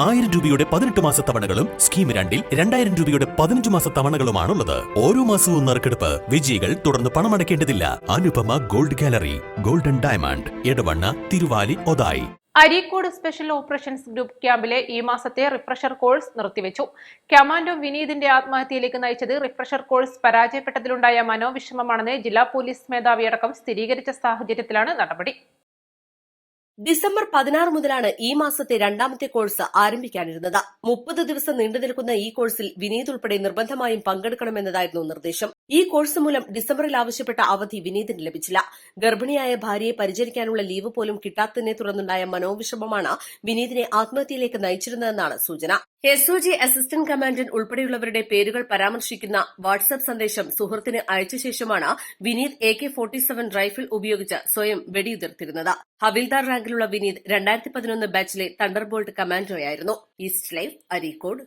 ആയിരം രൂപയുടെ പതിനെട്ട് മാസ തവണകളും സ്കീം രണ്ടിൽ രണ്ടായിരം രൂപയുടെ പതിനഞ്ച് മാസ തവണകളുമാണുള്ളത്. ഓരോ മാസവും നറുക്കെടുപ്പ് വിജയികൾ തുടർന്ന് പണമടയ്ക്കേണ്ടതില്ല. Anupama gold gallery golden diamond Edavanna Thiruvali Othayi. Areekode special operations group ക്യാമ്പിലെ ഈ മാസത്തെ റിഫ്രഷർ കോഴ്സ് നിർത്തിവെച്ചു. കമാൻഡോ വിനീതിന്റെ ആത്മഹത്യയിലേക്ക് നയിച്ചത് റിഫ്രഷർ കോഴ്സ് പരാജയപ്പെട്ടതിലുണ്ടായ മനോവിഷമമാണെന്ന് ജില്ലാ പോലീസ് മേധാവിയടക്കം സ്ഥിരീകരിച്ച സാഹചര്യത്തിലാണ് നടപടി. ഡിസംബർ പതിനാറ് മുതലാണ് ഈ മാസത്തെ രണ്ടാമത്തെ കോഴ്സ് ആരംഭിക്കാനിരുന്നത്. മുപ്പത് ദിവസം നീണ്ടു നിൽക്കുന്ന ഈ കോഴ്സിൽ വിനീത് ഉൾപ്പെടെ നിർബന്ധമായും പങ്കെടുക്കണമെന്നതായിരുന്നു നിർദ്ദേശം. ഈ കോഴ്സ് മൂലം ഡിസംബറിൽ ആവശ്യപ്പെട്ട അവധി വിനീതിന് ലഭിച്ചില്ല. ഗർഭിണിയായ ഭാര്യയെ പരിചരിക്കാനുള്ള ലീവ് പോലും കിട്ടാത്തതിനെ തുടർന്നുണ്ടായ മനോവിഷമമാണ് വിനീതിനെ ആത്മഹത്യയിലേക്ക് നയിച്ചിരുന്നതെന്നാണ് സൂചന. S O G assistant commandant ഉൾപ്പെടെയുള്ളവരുടെ പേരുകൾ പരാമർശിക്കുന്ന വാട്സ്ആപ്പ് സന്ദേശം സുഹൃത്തിന് അയച്ച ശേഷമാണ് Vineeth A K forty seven rifle ഉപയോഗിച്ച് സ്വയം വെടിയുതിർത്തിരുന്നത്. ഹവിൽദാർ റാങ്കിലുള്ള വിനീത് രണ്ടായിരത്തി പതിനൊന്ന് ബാച്ചിലെ തണ്ടർബോൾട്ട് കമാൻഡോയായിരുന്നു ഈസ്റ്റ് ലൈഫ് അരീക്കോട്.